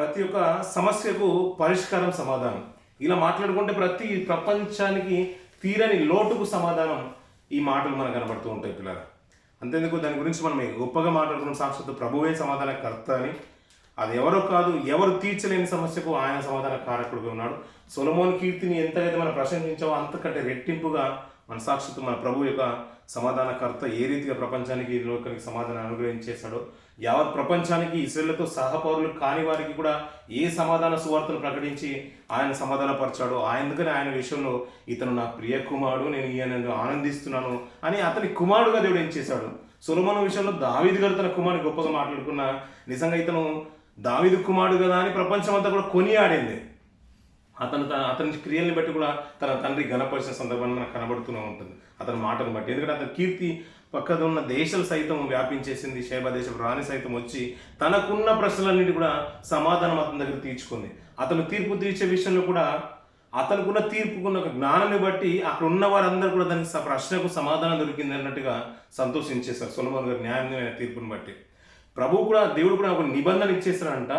ప్రతి ఒక్క సమస్యకు పరిష్కారం సమాధానం. ఇలా మాట్లాడుకుంటే ప్రతి ప్రపంచానికి తీరని లోటుకు సమాధానం ఈ మాటలు మనకు కనబడుతూ ఉంటాయి పిల్లలు అంతేందుకు? దాని గురించి మనం గొప్పగా మాట్లాడుకున్న సాక్షాత్ ప్రభువే సమాధాన కర్త అని. అది ఎవరో కాదు ఎవరు తీర్చలేని సమస్యకు ఆయన సమాధాన కారకుడుగా ఉన్నాడు. సొలమోన్ కీర్తిని ఎంతైతే మనం ప్రశంసించామో అంతకంటే రెట్టింపుగా మన సాక్షాత్తు మన ప్రభు యొక్క సమాధానకర్త ఏ రీతిగా ప్రపంచానికి లోకానికి సమాధానం అనుగ్రహించేశాడో యావత్ ప్రపంచానికి ఇస్రేళ్ళతో సహపౌరులు కాని వారికి కూడా ఏ సమాధాన సువార్తలు ప్రకటించి ఆయన సమాధానపరిచాడో ఆయనకని ఆయన విషయంలో ఇతను నా ప్రియ కుమారుడు నేను ఈయన ఆనందిస్తున్నాను అని అతని కుమారుడుగా దేవుడు ఏం చేశాడు? సొలమోను విషయంలో దావీదు గారు తన కుమారుని గొప్పగా మాట్లాడుకున్న నిజంగా ఇతను దావీదు కుమారుడు కదా అని ప్రపంచం అంతా కూడా కొనియాడింది. అతను తన అతని క్రియల్ని బట్టి కూడా తన తండ్రి గణపరిచిన సందర్భాన్ని మనకు కనబడుతూనే ఉంటుంది. అతని మాటను బట్టి. ఎందుకంటే అతని కీర్తి పక్కన ఉన్న దేశాలు సైతం వ్యాపించేసింది షేబ దేశపు రాణి సైతం వచ్చి తనకున్న ప్రశ్నలన్నిటి కూడా సమాధానం అతని దగ్గర తీర్చుకుంది. అతను తీర్పు తీర్చే విషయంలో కూడా అతనుకున్న తీర్పుకున్న ఒక జ్ఞానాన్ని బట్టి అక్కడ ఉన్న వారందరూ కూడా దానికి స- ప్రశ్నకు సమాధానం దొరికింది అన్నట్టుగా సంతోషించేశారు సొలమోన్ గారు న్యాయమైన తీర్పుని బట్టి. ప్రభు కూడా దేవుడు కూడా ఒక నిబంధన ఇచ్చేసారంట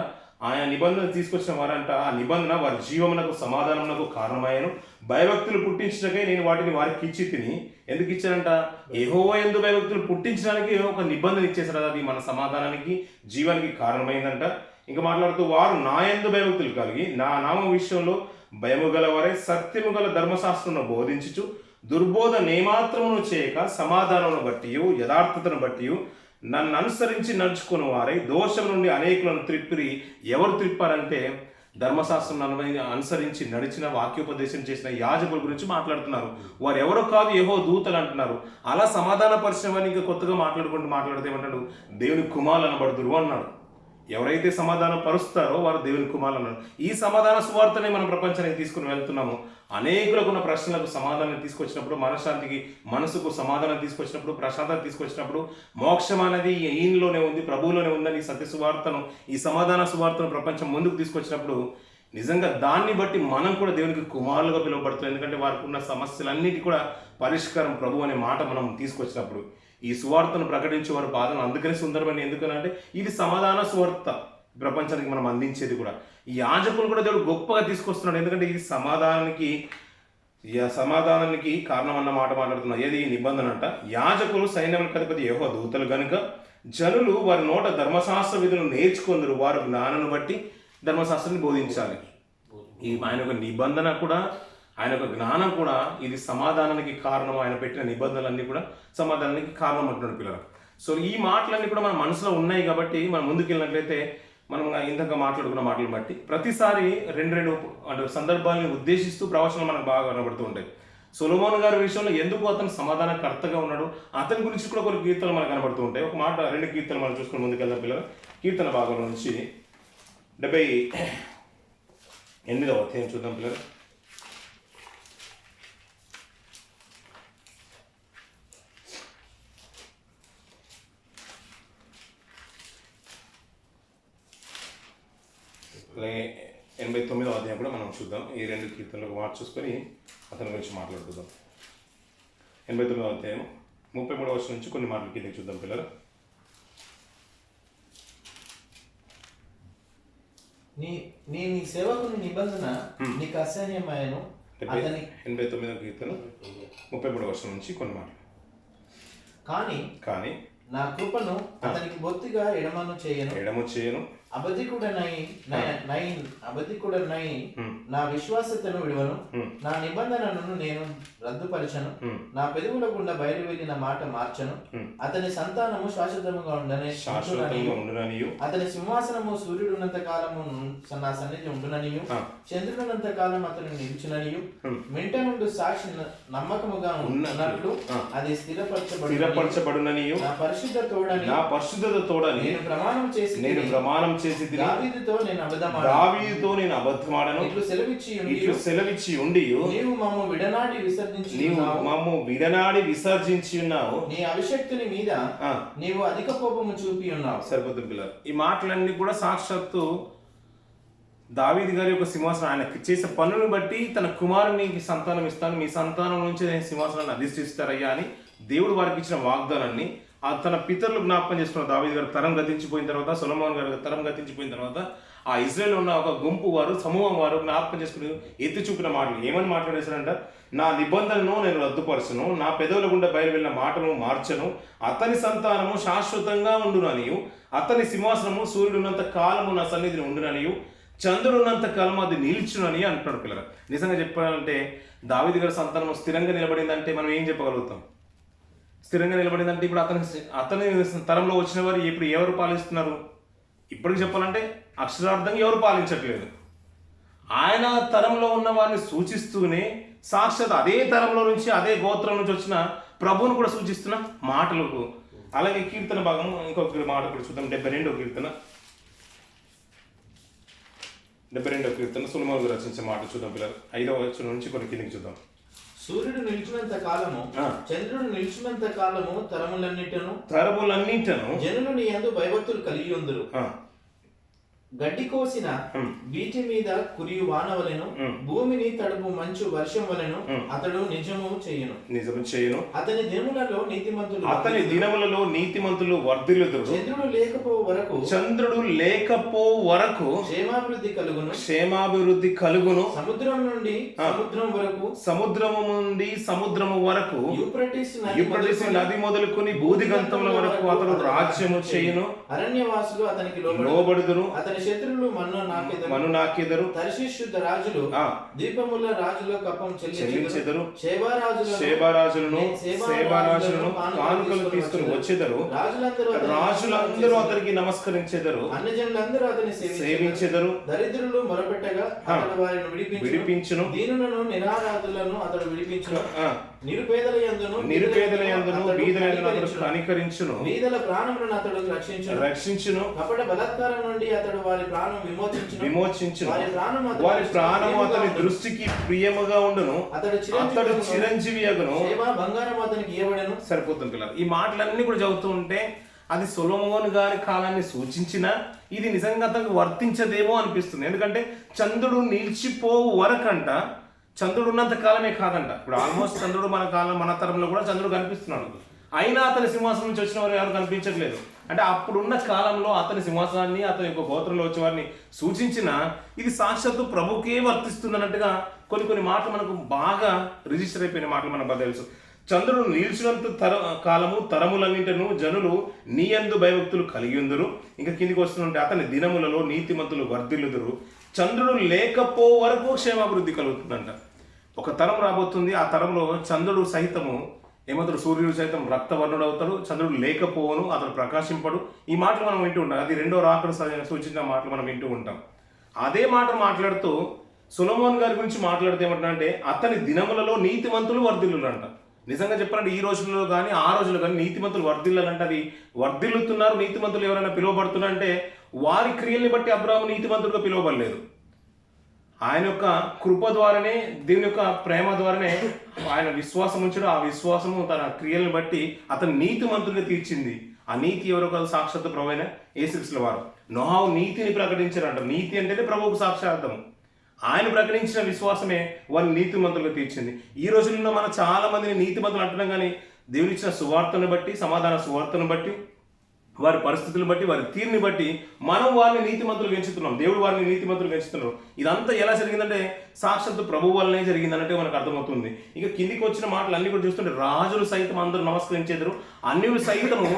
ఆయన నిబంధన తీసుకొచ్చిన వారంట. ఆ నిబంధన వారి జీవమునకు సమాధానమునకు కారణమయ్యాను భయభక్తులు పుట్టించడానికై నేను వాటిని వారికి ఇచ్చి తిని. ఎందుకు ఇచ్చారంట? ఏహో ఎందు భయభక్తులు పుట్టించడానికి ఒక నిబంధన ఇచ్చేసారు అది మన సమాధానానికి జీవానికి కారణమైందంట. ఇంకా మాట్లాడుతూ వారు నా ఎందు భయభక్తులు కలిగి నా నామ విషయంలో భయము గలవారే సత్యము గల ధర్మశాస్త్రంను బోధించుచు దుర్బోధ నేమాత్రమును చేయక సమాధానమును బట్టి యథార్థతను బట్టి నన్ను అనుసరించి నడుచుకుని వారై దోషం నుండి అనేకులను త్రిప్పిరి. ఎవరు త్రిప్పారంటే ధర్మశాస్త్రం అనుభవి అనుసరించి నడిచిన వాక్యోపదేశం చేసిన యాజకుల గురించి మాట్లాడుతున్నారు. వారు ఎవరో కాదు ఏవో దూతలు అంటున్నారు. అలా సమాధాన పరిశ్రమని ఇంకా కొత్తగా మాట్లాడుకుంటూ మాట్లాడితే ఏమంటాడు? దేవుని కుమారులు అనబడుదురు అన్నాడు. ఎవరైతే సమాధానం పరుస్తారో వారు దేవుని కుమారులు ఈ సమాధాన సువార్తనే మనం ప్రపంచానికి తీసుకుని వెళ్తున్నాము. అనేకులకు ఉన్న ప్రశ్నలకు సమాధానం తీసుకొచ్చినప్పుడు మనశ్శాంతికి మనసుకు సమాధానం తీసుకొచ్చినప్పుడు ప్రశాంతత తీసుకొచ్చినప్పుడు మోక్షం అనేది ఈయనలోనే ఉంది ప్రభువులోనే ఉందని ఈ సత్య సువార్తను ఈ సమాధాన సువార్తను ప్రపంచం ముందుకు తీసుకొచ్చినప్పుడు నిజంగా దాన్ని బట్టి మనం కూడా దేవునికి కుమారులుగా పిలువబడుతున్నాం ఎందుకంటే వారికి ఉన్న సమస్యలన్నిటి కూడా పరిష్కారం ప్రభు అనే మాట మనం తీసుకొచ్చినప్పుడు. ఈ సువార్తను ప్రకటించే వారు బాధను అందుకని సుందరమని ఎందుకనంటే ఇది సమాధాన సువార్త ప్రపంచానికి మనం అందించేది కూడా. ఈ యాజకులు కూడా దేవుడు గొప్పగా తీసుకొస్తున్నాడు. ఎందుకంటే ఇది సమాధానానికి సమాధానానికి కారణం అన్న మాట మాట్లాడుతున్నా ఏది? ఈ నిబంధన అంట. యాజకులు సైన్యములకు అధిపతి యహో దూతలు గనుక జనులు వారి నోట ధర్మశాస్త్ర విధులు నేర్చుకుందరు. వారు జ్ఞానాన్ని బట్టి ధర్మశాస్త్రాన్ని బోధించాలి. ఈ ఆయన యొక్క నిబంధన కూడా ఆయన యొక్క జ్ఞానం కూడా ఇది సమాధానానికి కారణం. ఆయన పెట్టిన నిబంధనలన్నీ కూడా సమాధానానికి కారణం అంటున్నాడు పిల్లలు సో ఈ మాటలన్నీ కూడా మన మనసులో ఉన్నాయి కాబట్టి మనం ముందుకెళ్ళినట్లయితే మనం ఇంతగా మాట్లాడుకున్న మాటలు బట్టి ప్రతిసారి రెండు రెండు అంటే సందర్భాలను ఉద్దేశిస్తూ ప్రవచనాలు మనకు బాగా కనబడుతూ ఉంటాయి. సులభోన్ గారి విషయంలో ఎందుకు అతను సమాధానకర్తగా ఉన్నాడు? అతని గురించి కూడా కొన్ని కీర్తనలు మనకు కనబడుతూ ఉంటాయి. ఒక మాట రెండు కీర్తనలు మనం చూసుకుని ముందుకెళ్దాం పిల్లలు. కీర్తన భాగం నుంచి డెబ్బై ఎనిమిదవ అధ్యాయం చూద్దాం పిల్లలు. అలాగే ఎనభై తొమ్మిదవ అధ్యాయం కూడా మనం చూద్దాం. ఈ రెండు కీర్తనలకు మాట చూసుకొని అతని గురించి మాట్లాడుకుందాం. ఎనభై తొమ్మిదవ అధ్యాయం ముప్పై మూడవ వర్షం నుంచి కొన్ని మాటలు కిందకి చూద్దాం పిల్లలు. నీ నీ నీ సేవకుని నిబంధన నీకు అసహ్యమాయను. అతని ఎనభై తొమ్మిదవ కీర్తన ముప్పై మూడవ వర్షం నుంచి కొన్ని మాటలు. కానీ కానీ నా కృపను అతనికి బొత్తిగా ఎడమను చేయను. ఎడము చేయను అబద్ధికుడనై నై- నై అబద్ధికుడనై Hmm. నా విశ్వాసతను విడువను Hmm. నా నిబంధనను నేను రద్దుపరచను Hmm. నా పెదవుల గుండా బయలు వెళ్ళిన మాట మార్చను Hmm. అతని సంతానము శాశ్వతముగా ఉండనే అతని సింహాసనము సూర్యుడున్నంత కాలము ను- సన్నిధి ఉండుననియు ఆ. చంద్రుడున్నంత కాలం అతను నిలిచిననియు. మింట నుండి సాక్షి నమ్మకముగా ఉన్నట్లు ఆ. అది స్థిరపరచబడి స్థిరపరచబడుననియు నా పరిశుద్ధ తోడని నా పరిశుద్ధత తోడని నేను ప్రమాణం చేసి నేను ప్రమాణం చేసి దావీదుతో నేను అబద్ధమాడ దావీదుతో నేను అబద్ధమాడను. ఇట్లు సెలవిచ్చి ఉండి ఇట్లు సెలవిచ్చి ఉండి నీవు మమ్మ విడనాడి విసర్జించి నీవు. మమ్ము విడనాడి విసర్జించి ఉన్నావు. నీ అభిషక్తుని మీద నీవు అధిక కోపము చూపి ఉన్నావు. సరిపోతుంది పిల్లలు. ఈ మాటలన్నీ కూడా సాక్షాత్తు దావీది గారి యొక్క సింహాసనం ఆయన చేసే పనులను బట్టి తన కుమారునికి సంతానం ఇస్తాను. మీ సంతానం నుంచి నేను సింహాసనాన్ని అధిష్టిస్తారయ్యా అని దేవుడు వారికి ఇచ్చిన వాగ్దానాన్ని తన పితరులు జ్ఞాపకం చేసుకున్న దావీద్ గారు తరం గతించిపోయిన తర్వాత సొలమోన్ గారు తరం గతించిపోయిన తర్వాత ఆ ఇజ్రాయల్ ఉన్న ఒక గుంపు వారు సమూహం వారు జ్ఞాపకం చేసుకుని ఎత్తి చూపిన మాటలు. ఏమని మాట్లాడేశారంట? నా నిబంధనను నేను రద్దుపరచను నా పెదవుల గుండా బయలు వెళ్ళిన మాటను మార్చను అతని సంతానము శాశ్వతంగా ఉండుననియు అతని సింహాసనము సూర్యుడున్నంత కాలము నా సన్నిధిని ఉండుననియు చంద్రుడున్నంత కాలం అది నిలిచునని అంటున్నాడు పిల్లలు. నిజంగా చెప్పాలంటే దావిది గారి సంతానం స్థిరంగా నిలబడిందంటే మనం ఏం చెప్పగలుగుతాం? స్థిరంగా నిలబడిందంటే ఇప్పుడు అతని అతని తరంలో వచ్చిన వారు ఇప్పుడు ఎవరు పాలిస్తున్నారు? ఇప్పటికి చెప్పాలంటే అక్షరార్థంగా ఎవరు పాలించట్లేదు. ఆయన తరంలో ఉన్న వారిని సూచిస్తూనే సాక్షాత్ అదే తరంలో నుంచి అదే గోత్రం నుంచి వచ్చిన ప్రభువును కూడా సూచిస్తున్న మాటలకు. అలాగే కీర్తన భాగం ఇంకొక మాట కూడా చూద్దాం. డెబ్బై రెండో కీర్తన. డెబ్బై రెండో కీర్తన సులమోలు రచించే మాట చూద్దాం పిల్లలు. ఐదవ వచ్చిన నుంచి కొన్ని కిందకి చూద్దాం. సూర్యుడు నిలిచినంత కాలము. చంద్రుడు నిలిచినంత కాలము తరములన్నిటను తరములన్నింటను జనులు నీ యందు భయభక్తులు కలిగి ఉందరు గడ్డి కోసిన. వీటి మీద కురియు వానవలెను ఉమ్. భూమిని తడుపు మంచు వర్షం వలెను. అతడు నిజము చేయును. నిజం చేయను. అతని దినములలో నీతిమంతులు అతని దినములలో నీతిమంతులు వర్ధిల్లుదురు. చంద్రుడు లేకపో వరకు చంద్రుడు లేకపో వరకు క్షేమాభివృద్ధి కలుగును. క్షేమాభివృద్ధి కలుగును. సముద్రం నుండి సముద్రం వరకు సముద్రము నుండి సముద్రము వరకు యూప్రటిస్ నది యూప్రటిస్ మొదలుకొని నది మొదలుకొని బూదిగంతముల వరకు అతడు రాజ్యము చేయును. అరణ్యవాసులు అతనికి లోబడి లోబడుదురు. అతని శత్రులు మన్ను నాకెదరు. మను నాకెదరు. తర్షిషుద్ధ రాజులు. ఆ, ద్వీపముల రాజుల కప్పం చెల్లించెదరు. శేబారాజులను శేబారాజులను సేబారాజులను కానుకలు తీసుకుని వచ్చేదరు. రాజులందరూ అతని రాజులందరూ అతనికి నమస్కరించెదరు. అన్ని జనులందరూ అతని సేవించెదరు. దరిద్రులు మొరపెట్టగా అతడు వారిని విడిపించు విడిపించును. దీనులను నిరారాధులను అతడు విడిపించును. ఆ, నిరుపేదల యందును నిరుపేదల యందును బీదల యందును. కనికరించును. బీదల ప్రాణములను అతడు రక్షించును. రక్షించును. కపట బలాత్కారం నుండి అతడు వారి ప్రాణం విమోచించును. విమోచించును. వారి ప్రాణం అతని వారి ప్రాణము అతని. దృష్టికి ప్రియముగా ఉండును. అతడు అతడు చిరంజీవి అగును బంగారం అతనికి ఇవ్వబడెను సరిపోతుంది పిల్లలు. ఈ మాటలన్నీ కూడా చదువుతూ ఉంటే అది సొలమోన్ గారి కాలాన్ని సూచించిన ఇది నిజంగా అతనికి వర్తించదేమో అనిపిస్తుంది. ఎందుకంటే చంద్రుడు నిలిచిపోవు వరకంట. చంద్రుడు ఉన్నంత కాలమే కాదంట. ఇప్పుడు ఆల్మోస్ట్ చంద్రుడు మన కాలం మన తరంలో కూడా చంద్రుడు కనిపిస్తున్నాడు. అయినా అతని సింహాసనం నుంచి వచ్చిన వారు ఎవరు కనిపించట్లేదు. అంటే అప్పుడున్న కాలంలో అతని సింహాసనాన్ని అతని యొక్క గోత్రంలో వచ్చేవారిని సూచించిన ఇది సాక్షాత్తు ప్రభుకే వర్తిస్తుందన్నట్టుగా కొన్ని కొన్ని మాటలు మనకు బాగా రిజిస్టర్ అయిపోయిన మాటలు మనకు తెలుసు. చంద్రుడు నిలిచినంత తర కాలము తరములన్నింటను జనులు నీయందు భయభక్తులు కలిగి ఉందరు. ఇంకా కిందికి వస్తుంటే అతని దినములలో నీతిమంతులు వర్ధిల్లుదురు. చంద్రుడు లేకపో వరకు క్షేమాభివృద్ధి కలుగుతుందంట. ఒక తరం రాబోతుంది. ఆ తరంలో చంద్రుడు సహితము ఏమంటారు? సూర్యుడు సైతం రక్తవర్ణుడు అవుతాడు చంద్రుడు లేకపోవను అతడు ప్రకాశింపడు. ఈ మాటలు మనం వింటూ ఉంటాం అది రెండో రాకడ సూచించిన మాటలు మనం వింటూ ఉంటాం. అదే మాట మాట్లాడుతూ సులమోన్ గారి గురించి మాట్లాడితే ఏమంటారంటే అతని దినములలో నీతివంతులు వర్ధిల్లు అంట నిజంగా చెప్పాలంటే ఈ రోజుల్లో కానీ ఆ రోజుల్లో కానీ నీతిమంతులు వర్ధిల్లాలంటే అది వర్ధిల్లుతున్నారు నీతిమంతులు ఎవరైనా పిలువబడుతున్నారంటే వారి క్రియల్ని బట్టి అబ్రాహ్మ నీతిమంతుడుగా పిలువబడలేదు. ఆయన యొక్క కృప ద్వారానే దేవుని యొక్క ప్రేమ ద్వారానే ఆయన విశ్వాసం ఉంచడం. ఆ విశ్వాసము తన క్రియలను బట్టి అతను నీతిమంతుడిగా తీర్చింది. ఆ నీతి ఎవరో కాదు? సాక్షాత్ ప్రభు అయిన వారు. నోహావు నీతిని ప్రకటించారంట నీతి అంటేనే ప్రభువుకు సాక్షార్థం. ఆయన ప్రకటించిన విశ్వాసమే వారిని నీతిమంతులుగా తీర్చింది. ఈ రోజుల్లో మనం చాలా మందిని నీతిమంతులు అంటున్నాం కానీ దేవుని ఇచ్చిన సువార్తను బట్టి సమాధాన సువార్తను బట్టి వారి పరిస్థితులను బట్టి వారి తీరుని బట్టి మనం వారిని నీతిమంతులు పెంచుతున్నాం దేవుడు వారిని నీతిమంతులు పెంచుతున్నారు ఇదంతా ఎలా జరిగిందంటే సాక్షాత్తు ప్రభు వల్లనే జరిగిందనంటే మనకు అర్థమవుతుంది. ఇక కిందికి వచ్చిన మాటలు అన్ని కూడా చూస్తుంటే రాజులు సైతం అందరూ నమస్కరించేదారు. అన్యులు సైతము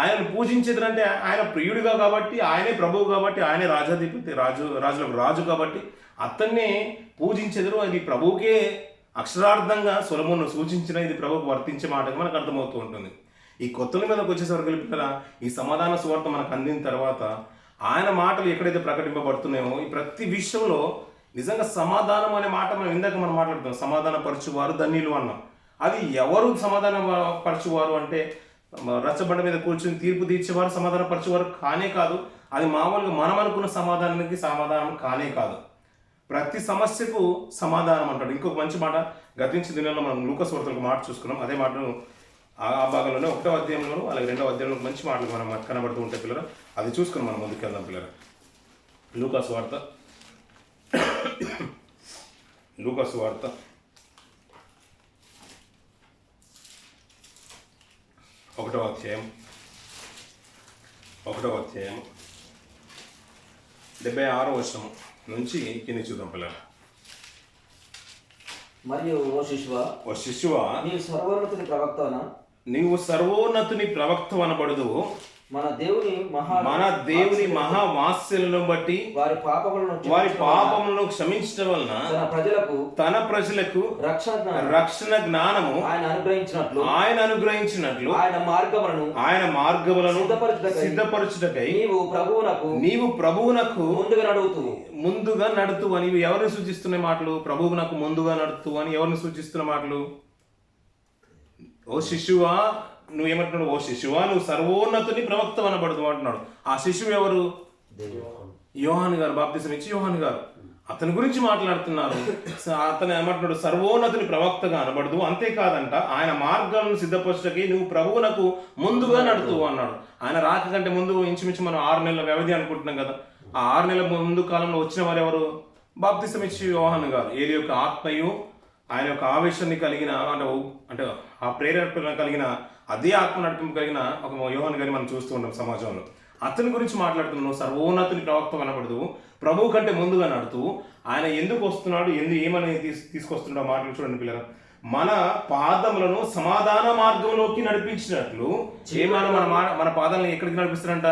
ఆయన పూజించేది అంటే ఆయన ప్రియుడిగా కాబట్టి ఆయనే ప్రభువు కాబట్టి ఆయనే రాజాధిపతి రాజు రాజులకు రాజు కాబట్టి అతన్నే పూజించెదరు. అది ప్రభువుకే అక్షరార్థంగా సులభమును సూచించిన ఇది ప్రభుకు వర్తించే మాటగా మనకు అర్థమవుతూ ఉంటుంది. ఈ కొత్తల మీదకి వచ్చేసరికి పిల్లల ఈ సమాధాన సువార్త మనకు అందిన తర్వాత ఆయన మాటలు ఎక్కడైతే ప్రకటింపబడుతున్నాయో ఈ ప్రతి విషయంలో నిజంగా సమాధానం అనే మాట మనం ఇందాక మనం మాట్లాడుతాం సమాధాన పరచువారు ధన్యులు అన్నాం. అది ఎవరు సమాధాన పరచువారు అంటే రచ్చబండ మీద కూర్చుని తీర్పు తీర్చేవారు సమాధాన పరచేవారు కానే కాదు. అది మామూలుగా మనం అనుకున్న సమాధానానికి సమాధానం కానే కాదు. ప్రతి సమస్యకు సమాధానం అంటాడు. ఇంకొక మంచి మాట గతించిన దినాల్లో మనం లూకస్ వార్తలకు మాట చూసుకున్నాం. అదే మాటను ఆ భాగంలోనే ఒకటో అధ్యాయంలోను అలాగే రెండో అధ్యాయంలో మంచి మాటలు మనం కనబడుతూ ఉంటాయి పిల్లలు అది చూసుకుని మనం ముందుకెళ్దాం పిల్లలు లూకాస్ వార్త. లూకాస్ వార్త. ఒకటో అధ్యాయం. ఒకటో అధ్యాయం. డెబ్బై ఆరో వర్షం నుంచి కింది చూద్దాం పిల్లలు మరియు ఓ శిశువ ఓ శిశువా నీవు సర్వోన్నతుని ప్రవక్తన నీవు సర్వోన్నతుని ప్రవక్త అనబడదు. మన దేవుని మహా మన దేవుని మహావాస్యలను బట్టి వారి పాపములను వారి పాపములను క్షమించడం వలన తన ప్రజలకు తన ప్రజలకు రక్షణ రక్షణ జ్ఞానము ఆయన అనుగ్రహించినట్లు ఆయన అనుగ్రహించినట్లు ఆయన మార్గములను ఆయన మార్గములను సిద్ధపరచుటకై నీవు ప్రభువునకు నీవు ప్రభువునకు ముందుగా నడువుతూ. ముందుగా నడుతూ అని ఎవరిని సూచిస్తున్న మాటలు? ప్రభువునకు ముందుగా నడుతూ అని ఎవరిని సూచిస్తున్న మాటలు? ఓ శిశువా నువ్వు ఏమంటున్నాడు? ఓ శిశువా నువ్వు సర్వోన్నతుని ప్రవక్త అనబడదు అంటున్నాడు. ఆ శిశువు ఎవరు? యోహాన్ గారు బాప్తిసం ఇచ్చి యోహాన్ గారు. అతని గురించి మాట్లాడుతున్నారు. అతను ఏమంటున్నాడు? సర్వోన్నతుని ప్రవక్తగా అనబడదు అంతేకాదంట ఆయన మార్గాలను సిద్ధపరచడానికి నువ్వు ప్రభువునకు ముందుగా నడుతూ అన్నాడు. ఆయన రాక కంటే ముందు ఇంచుమించు మనం ఆరు నెలల వ్యవధి అనుకుంటున్నాం కదా. ఆ ఆరు నెలల ముందు కాలంలో వచ్చిన వారు ఎవరు? బాప్తిసం ఇచ్చి యోహాన్ గారు. ఏది యొక్క ఆత్మయు ఆయన యొక్క ఆవేశాన్ని కలిగిన అంటే అంటే ఆ ప్రేరేపణ కలిగిన అదే ఆత్మ నడిపింపు కలిగిన ఒక యోహాన్ గారిని మనం చూస్తూ ఉంటాం సమాజంలో. అతని గురించి మాట్లాడుతున్నాను. సర్వోన్నతుని ప్రవక్త కనపడదు ప్రభువు కంటే ముందుగా నడుతూ ఆయన ఎందుకు వస్తున్నాడు ఎందు ఏమని తీసుకొస్తున్నాడో తీసుకొస్తున్నాడు మాటలు చూడండి పిల్లలు. మన పాదములను సమాధాన మార్గంలోకి నడిపించినట్లు ఏమన్నా మన మా- మన పాదాలను ఎక్కడికి నడిపిస్తారంట?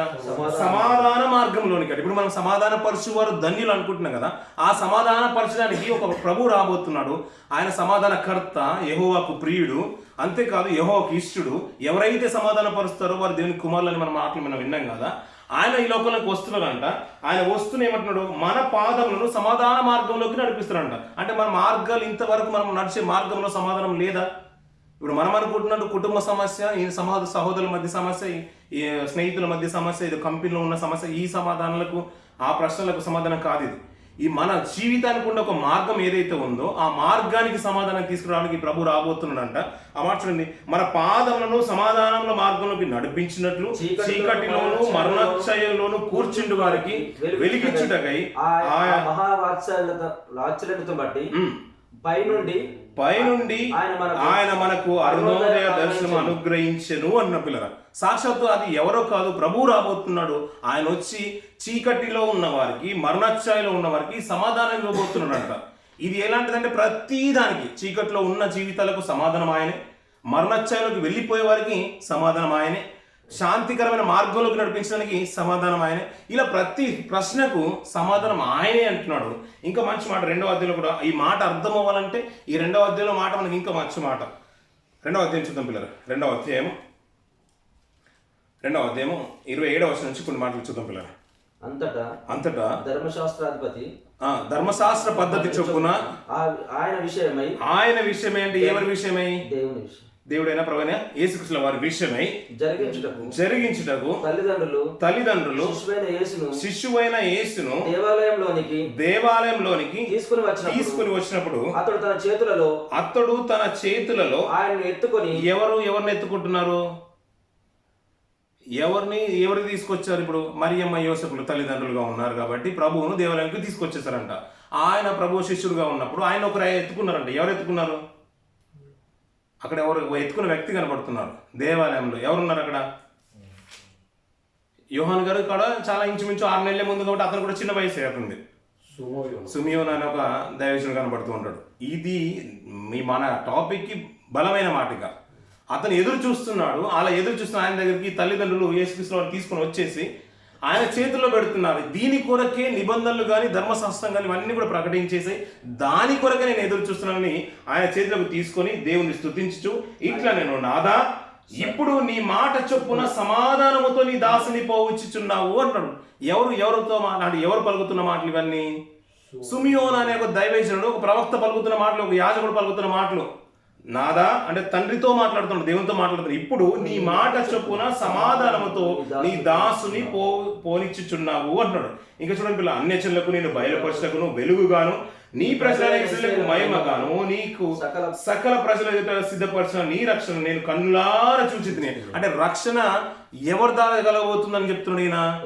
సమాధాన మార్గంలోనికి ఇప్పుడు మనం సమాధాన పరచువారు ధన్యులు అనుకుంటున్నాం కదా ఆ సమాధాన పరచడానికి ఒక ప్రభు రాబోతున్నాడు. ఆయన సమాధాన కర్త యహోవాకు ప్రియుడు అంతేకాదు యహోవాకు ఇష్టుడు. ఎవరైతే సమాధాన పరుస్తారో వారు దేవుని కుమారులని మన మాటలు మనం విన్నాం కదా ఆయన ఈ లోకంలోకి వస్తున్నాడంట. ఆయన వస్తూనే ఏమంటున్నాడు? మన పాదములను సమాధాన మార్గంలోకి నడిపిస్తున్నాడంట. అంటే మన మార్గాలు ఇంతవరకు మనం నడిచే మార్గంలో సమాధానం లేదా? ఇప్పుడు మనం అనుకుంటున్నట్టు కుటుంబ సమస్య ఈ సమాధ సహోదరుల మధ్య సమస్య ఈ- ఈ స్నేహితుల మధ్య సమస్య ఇది కంపెనీలో ఉన్న సమస్య ఈ సమాధానాలకు ఆ ప్రశ్నలకు సమాధానం కాదు ఇది. ఈ మన జీవితానికి ఉన్న ఒక మార్గం ఏదైతే ఉందో ఆ మార్గానికి సమాధానం తీసుకురావడానికి ప్రభు రాబోతున్నాడంట. ఆ మాట చూడండి. మన పాదములను సమాధానంలో మార్గంలోకి నడిపించినట్లు చీకటిలో చీకటిలోను మరణోచ్చయంలోను కూర్చుండు వారికి వెలిగించుటకై వాత్సల్యతను బట్టి పైనుండి పైనుండి ఆయన మనకు అరుణోదయ దర్శనం అనుగ్రహించెను అన్న పిల్లర. సాక్షాత్తు అది ఎవరో కాదు ప్రభు రాబోతున్నాడు. ఆయన వచ్చి చీకటిలో ఉన్న వారికి మరణఛాయలో ఉన్న వారికి సమాధానం ఇవ్వబోతున్నాడంట. ఇది ఎలాంటిదంటే ప్రతి దానికి చీకట్లో ఉన్న జీవితాలకు సమాధానం ఆయనే మరణఛాయలోకి వెళ్ళిపోయే వారికి సమాధానం ఆయనే శాంతికరమైన మార్గంలోకి నడిపించడానికి సమాధానం ఆయనే. ఇలా ప్రతి ప్రశ్నకు సమాధానం ఆయనే అంటున్నాడు. ఇంకా మంచి మాట రెండవ అధ్యాయంలో కూడా ఈ మాట అర్థం అవ్వాలంటే ఈ రెండవ అధ్యాయంలో మాట మనకి ఇంకా మంచి మాట. రెండవ అధ్యాయం చూద్దాం పిల్లలు రెండవ అధ్యాయం రెండవ అధ్యాయము ఇరవై ఏడవ వర్షం నుంచి కొన్ని మాటలు చూద్దాం పిల్లలు. అంతటా అంతటా ధర్మశాస్త్రాధిపతి ఆ, ధర్మశాస్త్ర పద్ధతి చొప్పున ఆ- ఆయన విషయమై ఆయన విషయమై అంటే ఎవరి విషయమై? దేవుని విషయం. దేవుడైన ప్రవణ యేసుకృష్ణ వారి విషయమై జరిగించుటకు జరిగించుటకు తల్లిదండ్రులు తల్లిదండ్రులు శిశువైన యేసును శిశువైన యేసును దేవాలయంలోనికి దేవాలయంలోనికి తీసుకుని వచ్చినప్పుడు తీసుకుని వచ్చినప్పుడు అతడు తన చేతులలో అతడు తన చేతులలో ఆయన్ను ఎత్తుకొని ఎవరు ఎవరిని ఎత్తుకుంటున్నారు? ఎవరిని ఎవరికి తీసుకొచ్చారు ఇప్పుడు? మరియమ్మ యోసపులు తల్లిదండ్రులుగా ఉన్నారు కాబట్టి ప్రభువును దేవాలయానికి తీసుకొచ్చేసారంట ఆయన ప్రభు శిష్యుడుగా ఉన్నప్పుడు ఆయన ఒకరు ఎత్తుకున్నారంట. ఎవరు ఎత్తుకున్నారు? అక్కడ ఎవరు ఎత్తుకున్న వ్యక్తి కనబడుతున్నారు. దేవాలయంలో. ఎవరున్నారు అక్కడ? యోహాన్ గారు కూడా చాలా ఇంచుమించు ఆరు నెలల ముందు కాబట్టి అతను కూడా చిన్న వయసు అవుతుంది సుమియోన్. అనే ఒక దైవజనుడు కనబడుతూ ఉంటాడు. ఇది మీ మన టాపిక్కి బలమైన మాటగా అతను ఎదురు చూస్తున్నాడు. అలా ఎదురు చూస్తున్న ఆయన దగ్గరికి తల్లిదండ్రులు యేసుక్రీస్తు వారు తీసుకొని వచ్చేసి ఆయన చేతిలో పెడుతున్నారు. దీని కొరకే నిబంధనలు కానీ ధర్మశాస్త్రం కానీ ఇవన్నీ కూడా ప్రకటించేసి దాని కొరకే నేను ఎదురు చూస్తున్నానని ఆయన చేతిలోకి తీసుకొని దేవుని స్థుతించు ఇట్లా నేను నాదా ఇప్పుడు నీ మాట చొప్పున సమాధానముతో నీ దాసుని పోవచ్చుచున్నావు అంటాడు ఎవరు ఎవరితో మాట్లాడి ఎవరు పలుకుతున్న మాటలు ఇవన్నీ? సుమియోన్ అనే ఒక దైవజనుడు ఒక ప్రవక్త పలుకుతున్న మాటలు ఒక యాజకుడు పలుకుతున్న మాటలు. నాదా? అంటే తండ్రితో మాట్లాడుతున్నాడు దేవునితో మాట్లాడుతున్నాడు ఇప్పుడు నీ మాట చొప్పున సమాధానముతో నీ దాసుని పో పోనిచ్చుచున్నావు అంటున్నాడు. ఇంకా చూడండి పిల్ల అన్యచనులకు నేను బయలుపరచకును వెలుగుగాను నీ ప్రజలకు మహిమగాను నీకు సకల సకల ప్రజల సిద్ధపరిచిన నీ రక్షణ నేను కన్నులారా చూచి అంటే రక్షణ ఎవరి ద్వారా కలగబోతుందని చెప్తున్నాడు ఈయన.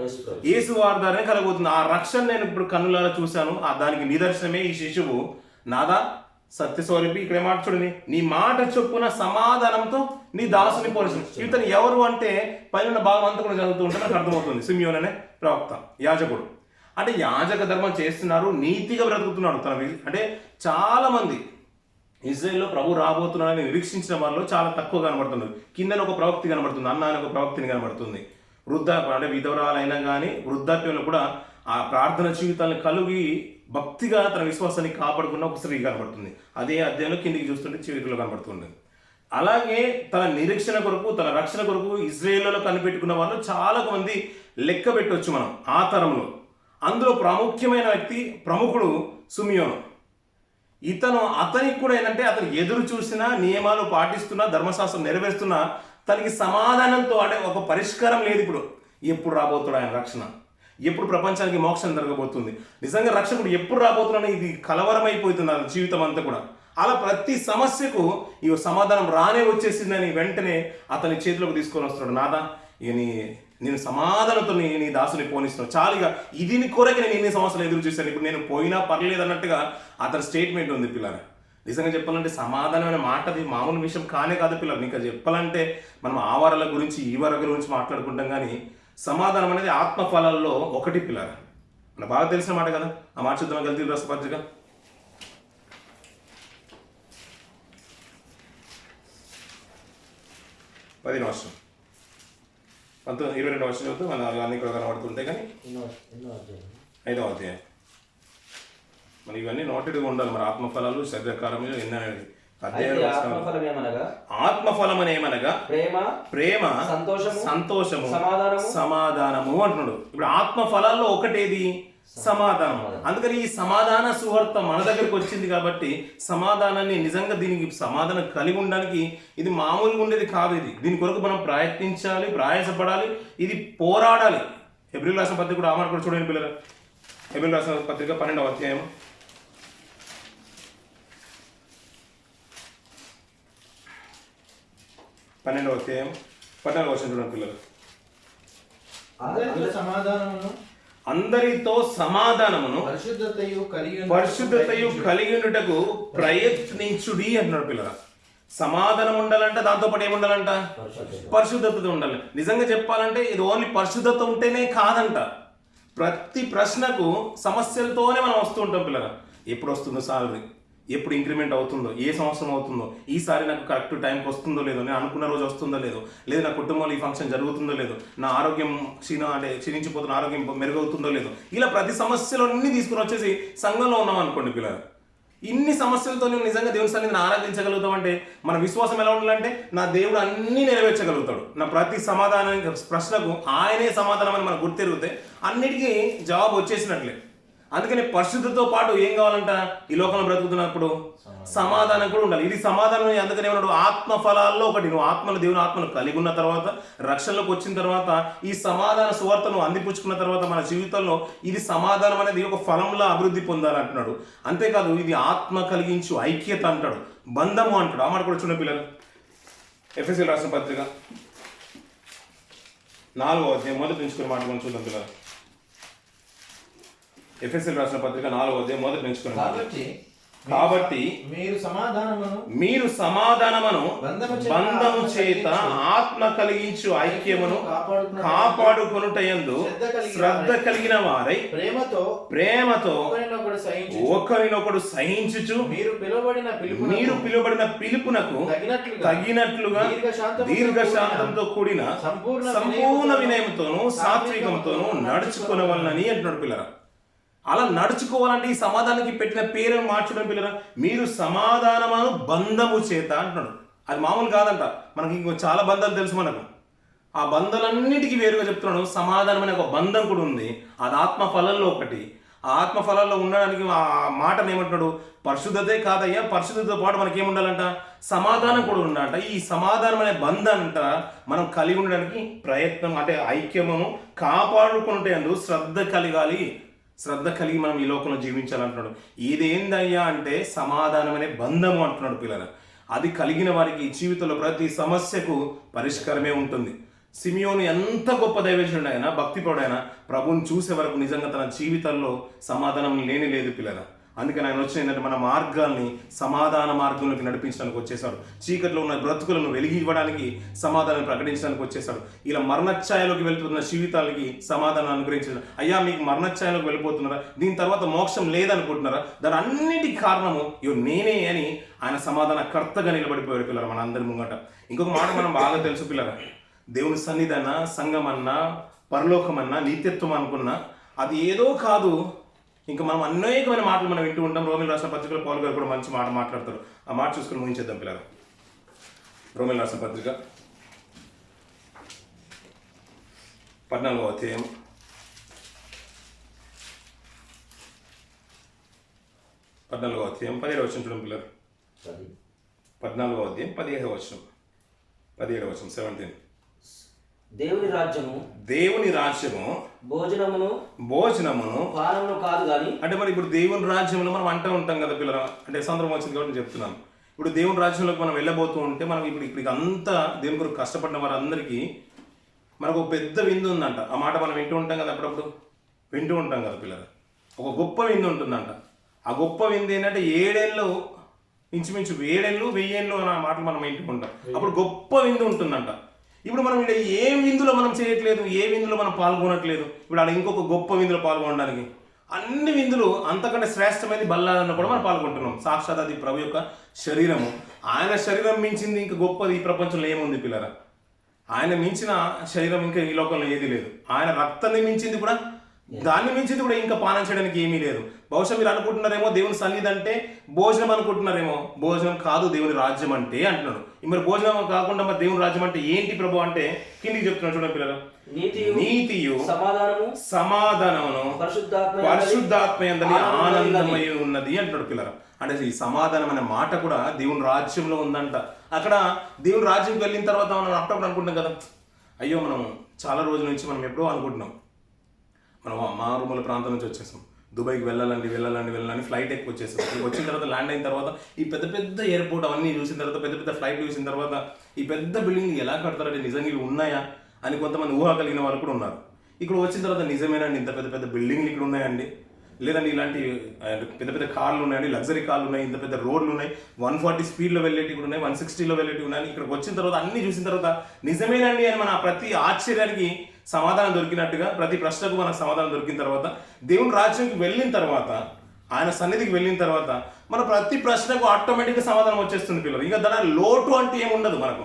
యేసు వారి ద్వారానే కలగబోతుంది. ఆ రక్షణ నేను ఇప్పుడు కన్నులారా చూశాను. ఆ దానికి నిదర్శనమే ఈ శిశువు. నాదా సత్యస్వరూపి ఇక్కడ మాట చూడండి. నీ మాట చొప్పున సమాధానంతో నీ దాసుని పోలిసి ఇతను ఎవరు అంటే పైన భాగం అంతా కూడా చదువుతూ ఉంటే నాకు అర్థమవుతుంది. సిమియోన్ అనే ప్రవక్త యాజకుడు. అంటే యాజక ధర్మం చేస్తున్నారు నీతిగా బ్రతుకుతున్నాడు తన అంటే చాలా మంది ఇజ్రాయెల్లో ప్రభు రాబోతున్నాడని నిరీక్షించిన వాళ్ళు చాలా తక్కువ కనబడుతున్నారు. కిందన ఒక ప్రవక్తి కనబడుతుంది అన్న ఒక ప్రవక్తిని కనబడుతుంది. వృద్ధాప్యం అంటే విధవరాలైనా కానీ వృద్ధాప్యంలో కూడా ఆ ప్రార్థన జీవితాలను కలిగి భక్తిగా తన విశ్వాసాన్ని కాపాడుకున్న ఒక స్త్రీ కనబడుతుంది. అదే అధ్యాయంలో కిందికి చూస్తుంటే చివరిలో కనబడుతుంది. అలాగే తన నిరీక్షణ కొరకు తన రక్షణ కొరకు ఇజ్రాయేల్లో కనిపెట్టుకున్న వాళ్ళు చాలా మంది లెక్క పెట్టవచ్చు మనం ఆ తరంలో. అందులో ప్రాముఖ్యమైన వ్యక్తి ప్రముఖుడు సుమియోను. ఇతను అతనికి కూడా ఏంటంటే అతను ఎదురు చూసినా నియమాలు పాటిస్తున్నా ధర్మశాస్త్రం నెరవేరుస్తున్నా తనకి సమాధానంతో అంటే ఒక పరిష్కారం లేదు ఇప్పుడు. ఎప్పుడు రాబోతాడు ఆయన రక్షణ? ఎప్పుడు ప్రపంచానికి మోక్షం జరగబోతుంది. నిజంగా రక్షకుడు ఎప్పుడు రాబోతున్నాడో ఇది కలవరమైపోతుంది జీవితం అంతా కూడా. అలా ప్రతి సమస్యకు ఈ సమాధానం రానే వచ్చేసిందని వెంటనే అతని చేతిలోకి తీసుకొని వస్తున్నాడు. నాదా ఇక నీ నేను సమాధానంతో నీ నీ దాసుని పోనిస్తున్నాను. చాలుగా ఇది నీ కొరకే నేను ఎన్ని సంవత్సరాలు ఎదురు చూశాను. ఇప్పుడు నేను పోయినా పర్లేదు అన్నట్టుగా అతని స్టేట్మెంట్ ఉంది పిల్లల నిజంగా చెప్పాలంటే సమాధానమైన మాట అది మామూలు విషయం కానే కాదు పిల్లలు ఇంకా చెప్పాలంటే మనం ఆ గురించి ఈ వరకు గురించి మాట్లాడుకుంటాం కానీ సమాధానం అనేది ఆత్మఫలాల్లో ఒకటి పిల్లల మన బాగా తెలిసిన మాట కదా? ఆ మాట చూద్దాం గల్తీ రసపత్రిక పది వర్షం పంతొమ్మిది ఇరవై రెండు వర్షం చదువుతూ మన అన్ని కూడా కనబడుతుంటాయి కానీ. ఐదో అధ్యాయం. ఐదవ అధ్యాయం మరి ఇవన్నీ నోటెడ్గా ఉండాలి మరి ఆత్మఫలాలు శరీరకారములు ఎన్ని అనేది. ఆత్మఫలం ఏమనగా ఆత్మఫలం అని ఏమనగా ప్రేమ ప్రేమ సంతోషము సంతోషము సమాధానము. సమాధానము అంటున్నాడు. ఇప్పుడు ఆత్మ ఫలాల్లో ఒకటేది? సమాధానం. అందుకని ఈ సమాధాన సువార్త మన దగ్గరికి వచ్చింది కాబట్టి సమాధానాన్ని నిజంగా దీనికి సమాధానం కలిగి ఉండడానికి ఇది మామూలుగా ఉండేది కాదు ఇది. దీని కొరకు మనం ప్రయత్నించాలి ప్రయాసపడాలి ఇది పోరాడాలి. ఎబ్రిల్ రాసిన పత్రిక కూడా ఆమార్ కూడా చూడండి పిల్లలు. ఎబ్రిల్ రాసిన పత్రిక పన్నెండవ అధ్యాయం పన్నెండవ అధ్యాయం పన్నెండవ వచ్చిన చూడండి పిల్లలు. అందరితో సమాధానమును అందరితో సమాధానమును పరిశుద్ధతయు కలిగి పరిశుద్ధతయు కలిగి ఉండుటకు ప్రయత్నించుడి అంటున్నాడు పిల్లల. సమాధానం ఉండాలంట దాంతో పాటు ఏముండాలంట పరిశుద్ధత ఉండాలి. నిజంగా చెప్పాలంటే ఇది ఓన్లీ పరిశుద్ధత ఉంటేనే కాదంట. ప్రతి ప్రశ్నకు సమస్యలతోనే మనం వస్తూ ఉంటాం పిల్లల. ఎప్పుడు వస్తుందో సాలరీ. ఎప్పుడు ఇంక్రిమెంట్ అవుతుందో ఏ సంవత్సరం అవుతుందో ఈసారి నాకు కరెక్ట్ టైంకి వస్తుందో లేదో నేను అనుకున్న రోజు వస్తుందో లేదో లేదు నా కుటుంబంలో ఈ ఫంక్షన్ జరుగుతుందో లేదో నా ఆరోగ్యం క్షీణ అంటే క్షీణించిపోతున్న ఆరోగ్యం మెరుగవుతుందో లేదో ఇలా ప్రతి సమస్యలు అన్ని తీసుకుని వచ్చేసి సంఘంలో ఉన్నాం అనుకోండి పిల్లలు. ఇన్ని సమస్యలతో నువ్వు నిజంగా దేవుని సన్నిధిని ఆరాధించగలుగుతావు అంటే మన విశ్వాసం ఎలా ఉండాలంటే నా దేవుడు అన్ని నెరవేర్చగలుగుతాడు. నా ప్రతి సమాధానానికి ప్రశ్నకు ఆయనే సమాధానం అని మనకు గుర్తెరిగితే అన్నిటికీ జవాబు వచ్చేసినట్లే. అందుకని పరిశుద్ధితో పాటు ఏం కావాలంట? ఈ లోకంలో బ్రతుకుతున్నప్పుడు సమాధానం. కూడా ఉండాలి. ఇది సమాధానం అందుకని ఏమన్నాడు? ఆత్మ ఫలాల్లో ఒకటి. నువ్వు ఆత్మను దేవుని ఆత్మను కలిగి ఉన్న తర్వాత రక్షణలోకి వచ్చిన తర్వాత ఈ సమాధాన సువార్తను అందిపుచ్చుకున్న తర్వాత మన జీవితంలో ఇది సమాధానం అనేది ఒక ఫలంలో అభివృద్ధి పొందాలంటున్నాడు అంతేకాదు ఇది ఆత్మ కలిగించు ఐక్యత అంటాడు. బంధము అంటాడు. ఆ మాట కూడా చూడండి పిల్లలు. ఎఫ్ఎస్ఎల్ రాసిన పత్రిక నాలుగో అధ్యాయం. మొదటి నుంచి మాట మనం చూద్దాం పిల్లలు. ఎఫ్ఎస్ఎల్ రాసిన పత్రిక నాలుగో అధ్యాయం మొదటి నుంచి కాబట్టి కాబట్టి మీరు సమాధానమును మీరు సమాధానమును బంధము చేత ఆత్మ కలిగించు. ఐక్యమును కాపాడుకొనుటయందు శ్రద్ధ కలిగిన వారై ప్రేమతో ప్రేమతో ఒకరినొకడు సహించు ఒకరినొకడు సహించుచు మీరు పిలువబడిన పిలుపు మీరు పిలువబడిన పిలుపునకు తగినట్లుగా దీర్ఘశాంతంతో కూడిన సంపూర్ణ సంపూర్ణ వినయంతోను సాత్వికంతోను నడుచుకునవలనని అంటున్నాడు పిల్లరా. అలా నడుచుకోవాలంటే ఈ సమాధానానికి పెట్టిన పేరు మార్చడం పిల్లరా? మీరు సమాధానము బంధము చేత అంటున్నాడు. అది మామూలు కాదంట. మనకి ఇంకో చాలా బంధాలు తెలుసు మనకు. ఆ బంధాలన్నిటికీ వేరుగా చెప్తున్నాడు. సమాధానం అనే ఒక బంధం కూడా ఉంది. అది ఆత్మ ఫలంలో ఒకటి. ఆ ఆత్మ ఫలాల్లో ఉండడానికి ఆ మాటను ఏమంటున్నాడు? పరిశుద్ధతే కాదయ్యా పరిశుద్ధతో పాటు మనకి ఏముండాలంట సమాధానం కూడా ఉండాలంట. ఈ సమాధానం అనే బంధం అంట మనం కలిగి ఉండడానికి ప్రయత్నం అంటే ఐక్యమము కాపాడుకుంటే అందు శ్రద్ధ కలిగాలి. శ్రద్ధ కలిగి మనం ఈ లోకంలో జీవించాలంటున్నాడు. ఇదేందయ్యా అంటే సమాధానం అనే బంధము అంటున్నాడు పిల్లల. అది కలిగిన వారికి ఈ జీవితంలో ప్రతి సమస్యకు పరిష్కారమే ఉంటుంది. సిమియోను ఎంత గొప్ప దైవజనుడు ఆయన భక్తిపరుడైనా చూసే వరకు నిజంగా తన జీవితంలో సమాధానం లేని లేదు పిల్లల. అందుకని ఆయన వచ్చిన ఏంటంటే మన మార్గాల్ని సమాధాన మార్గంలోకి నడిపించడానికి వచ్చేసాడు చీకట్లో ఉన్న బ్రతుకులను వెలిగి ఇవ్వడానికి సమాధానం ప్రకటించడానికి వచ్చేసాడు ఇలా మరణఛాయలోకి వెళ్తున్న జీవితాలకి సమాధానం అనుగ్రహించాడు అయ్యా మీకు మరణఛాయలోకి వెళ్ళిపోతున్నారా? దీని తర్వాత మోక్షం లేదనుకుంటున్నారా? దాని అన్నిటికీ కారణము ఇవి నేనే అని ఆయన సమాధాన కర్తగా నిలబడిపోయాడు పిల్లలు మన అందరి ముంగట. ఇంకొక మాట మనం బాగా తెలుసు పిల్లరా. దేవుని సన్నిధన సంఘమన్నా పరలోకమన్నా నిత్యత్వం అనుకున్నా అది ఏదో కాదు. ఇంకా మనం అనేకమైన మాటలు మనం వింటూ ఉంటాం. రోమిల్ రాష్ట్ర పత్రికలో పౌల్ గారు కూడా మంచి మాట మాట్లాడతారు. ఆ మాట చూసుకొని ముగించేద్దాం పిల్లలు. రోమిల్ రాష్ట్ర పత్రిక పద్నాలుగో అధ్యాయం. పద్నాలుగో అధ్యాయం. పదిహేడు వచ్చిన చూడండి పిల్లలు. పది. పద్నాలుగో అధ్యాయం పదిహేడు వచ్చిన పదిహేడు వచ్చిన సెవెంటీన్ దేవుని రాజ్యము దేవుని రాజ్యము భోజనమును భోజనమును. పానమును కాదు గాని అంటే మరి ఇప్పుడు దేవుని రాజ్యంలో మనం అంటూ ఉంటాం కదా పిల్లలు అంటే సందర్భం వచ్చింది కాబట్టి నేను చెప్తున్నాను. ఇప్పుడు దేవుని రాజ్యంలోకి మనం వెళ్ళబోతూ ఉంటే మనం ఇప్పుడు ఇక్కడికి అంతా దేవుని కొరకు కష్టపడిన వారందరికీ మనకు ఒక పెద్ద విందు ఉందంట. ఆ మాట మనం వింటూ ఉంటాం కదా అప్పుడప్పుడు? వింటూ ఉంటాం కదా పిల్లలు ఒక గొప్ప విందు ఉంటుందంట. ఆ గొప్ప విందు ఏంటంటే ఏడేళ్ళు ఇంచుమించు ఏడేళ్ళు వెయ్యేళ్ళు అన్న మాటలు మనం వింటూ ఉంటాం. అప్పుడు గొప్ప విందు ఉంటుందంట. ఇప్పుడు మనం ఇక్కడ ఏ విందులో మనం చేయట్లేదు ఏ విందులో మనం పాల్గొనట్లేదు ఇప్పుడు అక్కడ ఇంకొక గొప్ప విందులో పాల్గొనడానికి. అన్ని విందులు అంతకంటే శ్రేష్టమైనది బల్లాలన్న కూడా మనం పాల్గొంటున్నాం. సాక్షాత్ అది ప్రభు యొక్క శరీరము. ఆయన శరీరం మించింది ఇంకా గొప్పది ఈ ప్రపంచంలో ఏముంది పిల్లరా? ఆయన మించిన శరీరం ఇంకా ఈ లోకంలో ఏది లేదు. ఆయన రక్తాన్ని మించింది కూడా దాన్ని మించింది కూడా ఇంకా పానం చేయడానికి ఏమీ లేదు. బహుశా మీరు అనుకుంటున్నారేమో దేవుని సన్నిధి అంటే భోజనం అనుకుంటున్నారేమో. భోజనం కాదు దేవుని రాజ్యం అంటే అంటున్నాడు మరి భోజనం కాకుండా మరి దేవుని రాజ్యం అంటే ఏంటి ప్రభు అంటే కిందికి చెప్తున్నాడు చూడండి పిల్లలు. నీతియు సమాధానము సమాధానమును పరిశుద్ధాత్మ పరిశుద్ధాత్మ ఎందని ఆనందమై ఆనందమై ఉన్నది. అంటాడు పిల్లలు. అంటే ఈ సమాధానం అనే మాట కూడా దేవుని రాజ్యంలో ఉందంట. అక్కడ దేవుని రాజ్యంకి వెళ్ళిన తర్వాత మనం అప్పుడప్పుడు అనుకుంటాం కదా. అయ్యో మనం చాలా రోజుల నుంచి మనం ఎప్పుడో అనుకుంటున్నాం. మనం మా రూముల ప్రాంతం నుంచి వచ్చేసాం. దుబాయ్కి వెళ్ళాలండి వెళ్ళాలండి వెళ్ళాలని ఫ్లైట్ ఎక్కువ వచ్చేసాం ఇక్కడికి వచ్చిన తర్వాత ల్యాండ్ అయిన తర్వాత ఈ పెద్ద పెద్ద ఎయిర్పోర్ట్ అవన్నీ చూసిన తర్వాత పెద్ద పెద్ద ఫ్లైట్ చూసిన తర్వాత ఈ పెద్ద బిల్డింగ్ ఎలా కడతారంటే నిజంగా ఇవి ఉన్నాయా? అని కొంతమంది ఊహ కలిగిన వాళ్ళు కూడా ఉన్నారు. ఇక్కడ వచ్చిన తర్వాత నిజమేనండి ఇంత పెద్ద పెద్ద బిల్డింగ్లు ఇక్కడ ఉన్నాయండి. లేదండి ఇలాంటి పెద్ద పెద్ద కార్లు ఉన్నాయండి లగ్జరీ కార్లు ఉన్నాయి ఇంత పెద్ద రోడ్లు ఉన్నాయి. వన్ ఫార్టీ స్పీడ్లో వెళ్ళేటివి కూడా ఉన్నాయి వన్ సిక్స్టీలో వెళ్ళేటివి ఉన్నాయి. ఇక్కడికి వచ్చిన తర్వాత అన్ని చూసిన తర్వాత నిజమేనండి అని మన ప్రతి ఆశ్చర్యానికి సమాధానం దొరికినట్టుగా ప్రతి ప్రశ్నకు మనకు సమాధానం దొరికిన తర్వాత దేవుని రాజ్యంకి వెళ్ళిన తర్వాత ఆయన సన్నిధికి వెళ్ళిన తర్వాత మన ప్రతి ప్రశ్నకు ఆటోమేటిక్గా సమాధానం వచ్చేస్తుంది పిల్లలు. ఇంకా దాని లోటు అంటే ఏముండదు మనకు.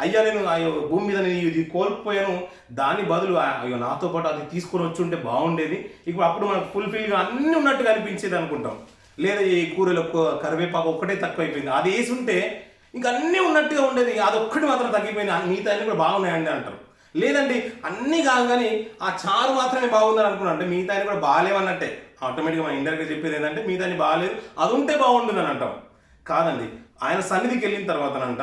అయ్యా నేను అయ్యో భూమి మీద నేను ఇది కోల్పోయాను. దాని బదులు అయ్యో నాతో పాటు అది తీసుకొని వచ్చి ఉంటే బాగుండేది. ఇప్పుడు అప్పుడు మనకు ఫుల్ఫిల్గా అన్నీ ఉన్నట్టుగా అనిపించేది అనుకుంటాం. లేదా ఈ కూరలో కరివేపాకు ఒక్కటే తక్కువైపోయింది. అది వేసి ఉంటే ఇంకా అన్నీ ఉన్నట్టుగా ఉండేది. అది ఒక్కటి మాత్రం తగ్గిపోయింది. మిగతా అన్ని కూడా బాగున్నాయండి అంటారు. లేదండి అన్నీ కాదు కానీ ఆ చారు మాత్రమే బాగుందని అనుకున్నాను. అంటే మిగతా కూడా బాగాలేవన్నట్టే. ఆటోమేటిక్గా మన ఇండైరెక్ట్గా చెప్పేది ఏంటంటే మిగతా అన్ని బాగాలేదు అది ఉంటే బాగుంటుందని అంటాం. కాదండి ఆయన సన్నిధికి వెళ్ళిన తర్వాతనంట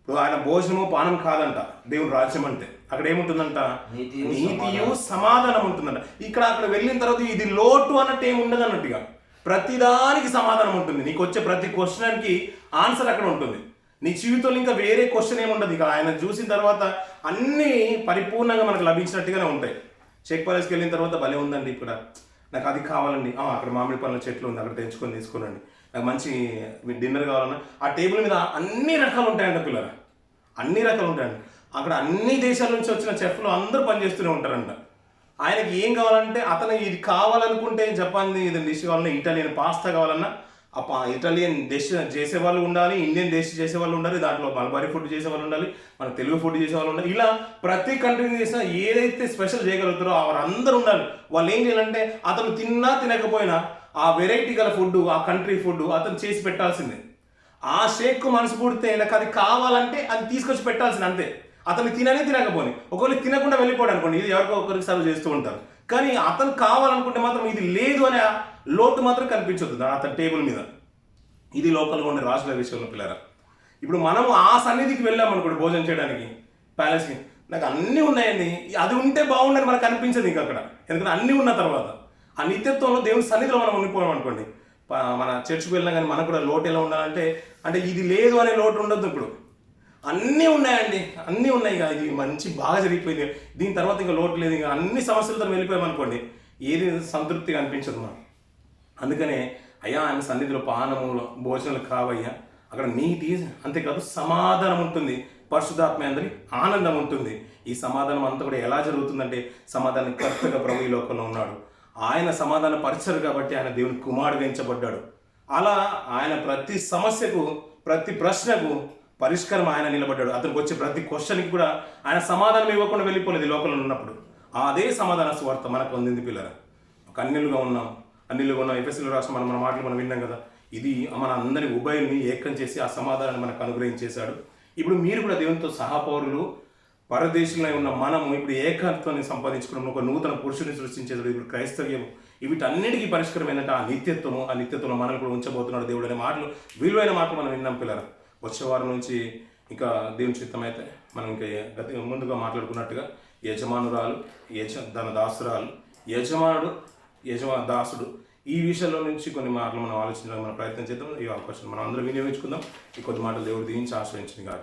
ఇప్పుడు ఆయన భోజనము పానం కాదంట దేవుని రాజ్యం అంటే. అక్కడ ఏముంటుందంట? నీతియు సమాధానం. ఉంటుందంట. ఇక్కడ అక్కడ వెళ్ళిన తర్వాత ఇది లోటు అన్నట్టు ఏమి ఉండదు అన్నట్టుగా ప్రతిదానికి సమాధానం ఉంటుంది. నీకు వచ్చే ప్రతి క్వశ్చన్కి ఆన్సర్ అక్కడ ఉంటుంది. నీ జీవితంలో ఇంకా వేరే క్వశ్చన్ ఏమి ఉండదు. ఇక ఆయన చూసిన తర్వాత అన్నీ పరిపూర్ణంగా మనకు లభించినట్టుగానే ఉంటాయి. చెక్ ప్యాలెస్కి వెళ్ళిన తర్వాత భలే ఉందండి ఇక్కడ. నాకు అది కావాలండి. అక్కడ మామిడి పళ్ళ చెట్లు ఉంది. అక్కడ తెంచుకొని తీసుకోనండి నాకు మంచి డిన్నర్ కావాలన్నా ఆ టేబుల్ మీద అన్ని రకాలు ఉంటాయంట పిల్లలు. అన్ని రకాలు ఉంటాయండి. అక్కడ అన్ని దేశాల నుంచి వచ్చిన చెఫ్లు అందరూ పనిచేస్తూనే ఉంటారంట. ఆయనకి ఏం కావాలంటే అతను ఇది కావాలనుకుంటే జపాన్ ఇది డిష్ కావాలన్నా ఇటాలియన్ పాస్తా కావాలన్నా ఇటాలియన్ డిష్ చేసే వాళ్ళు ఉండాలి ఇండియన్ డిష్ చేసే వాళ్ళు ఉండాలి దాంట్లో మలబారీ ఫుడ్ చేసే వాళ్ళు ఉండాలి మన తెలుగు ఫుడ్ చేసే వాళ్ళు ఉండాలి. ఇలా ప్రతి కంట్రీని చేసినా ఏదైతే స్పెషల్ చేయగలుగుతారో వారందరూ ఉండాలి. వాళ్ళు ఏం చేయాలంటే అతను తిన్నా తినకపోయినా ఆ వెరైటీ గల ఫుడ్ ఆ కంట్రీ ఫుడ్ అతను చేసి పెట్టాల్సిందే. ఆ షేక్ మనసు పుడితే నాకు అది కావాలంటే అది తీసుకొచ్చి పెట్టాల్సింది అంతే. అతను తిననే తినకపోని. ఒకవేళ తినకుండా వెళ్ళిపోయాడు అనుకోండి ఇది ఎవరికో ఒకరికి సర్వ్ చేస్తూ ఉంటారు. కానీ అతను కావాలనుకుంటే మాత్రం ఇది లేదు అనే లోటు మాత్రం కనిపించదు అతని టేబుల్ మీద. ఇది లోకల్గా ఉండే రాజుల విషయంలో పిల్లరా. ఇప్పుడు మనము ఆ సన్నిధికి వెళ్ళాం అనుకోండి భోజనం చేయడానికి ప్యాలెస్కి నాకు అన్నీ ఉన్నాయండి. అది ఉంటే బాగుండని మనకు అనిపించదు ఇంకా అక్కడ. ఎందుకంటే అన్నీ ఉన్న తర్వాత. ఆ నిత్యత్వంలో దేవుని సన్నిధిలో మనం ఉండిపోయాం అనుకోండి. మన చర్చికి వెళ్ళినా కానీ మనకు కూడా లోటు ఎలా ఉండాలంటే అంటే ఇది లేదు అనే లోటు ఉండొద్దు ఇప్పుడు. అన్నీ ఉన్నాయండి అన్నీ ఉన్నాయి ఇక. ఇది మంచి బాగా జరిగిపోయింది. దీని తర్వాత ఇంకా లోటు లేదు ఇంకా అన్ని సమస్యలతో వెళ్ళిపోయామనుకోండి ఏది సంతృప్తిగా అనిపించదు మనం అందుకనే అయ్యా ఆయన సన్నిధిలో పానములు భోజనాలు కావయ్యా. అక్కడ నీతి అంతేకాదు సమాధానం ఉంటుంది. పరిశుధాత్మ అందరి ఆనందం ఉంటుంది. ఈ సమాధానం అంతా కూడా ఎలా జరుగుతుందంటే సమాధానం కరెక్ట్గా ప్రభు ఈ లోకంలో ఉన్నాడు. ఆయన సమాధాన పరిచరు కాబట్టి ఆయన దేవుని కుమారుడు ఎంచబడ్డాడు. అలా ఆయన ప్రతి సమస్యకు ప్రతి ప్రశ్నకు పరిష్కారం ఆయన నిలబడ్డాడు. అతనికి వచ్చే ప్రతి క్వశ్చన్కి కూడా ఆయన సమాధానం ఇవ్వకుండా వెళ్ళిపోలేదు లోకంలో ఉన్నప్పుడు. అదే సమాధాన స్వార్థ మనకు అందింది పిల్లర. ఒక అన్నిలుగా ఉన్నాం. అన్నిలుగా ఉన్నాం ఎఫ్ఎస్సీలో రాష్ట్రం మనం మన మాటలు మనం విన్నాం కదా. ఇది మన అందరి ఉభయల్ని ఏకం చేసి ఆ సమాధానాన్ని మనకు అనుగ్రహించేశాడు ఇప్పుడు మీరు కూడా దేవునితో సహపౌరులు పరదేశంలో ఉన్న మనము ఇప్పుడు ఏకత్వాన్ని సంపాదించుకున్నాం ఒక నూతన పురుషుని సృష్టించేది ఇప్పుడు క్రైస్తవ్యం వీటన్నిటికీ పరిష్కారం ఏంటంటే ఆ నిత్యత్వము. ఆ నిత్యత్వంలో మనల్ని కూడా ఉంచబోతున్నాడు దేవుడు అనే మాటలు విలువైన మాటలు మనం విన్నాం పిల్లరా. వచ్చే వారం నుంచి ఇంకా దేవుని చిత్తమైతే మనం ఇంకా గత ముందుగా మాట్లాడుకున్నట్టుగా యజమానురాలు యజ తన దాసురాలు యజమానుడు యజమా దాసుడు ఈ విషయంలో నుంచి కొన్ని మాటలు మనం ఆలోచించడానికి మనం ప్రయత్నం చేద్దాం. ఈ అవకాశం మనం అందరం వినియోగించుకుందాం. ఈ కొద్ది మాటలు దేవుడు దీవించి ఆశ్రయించింది కాక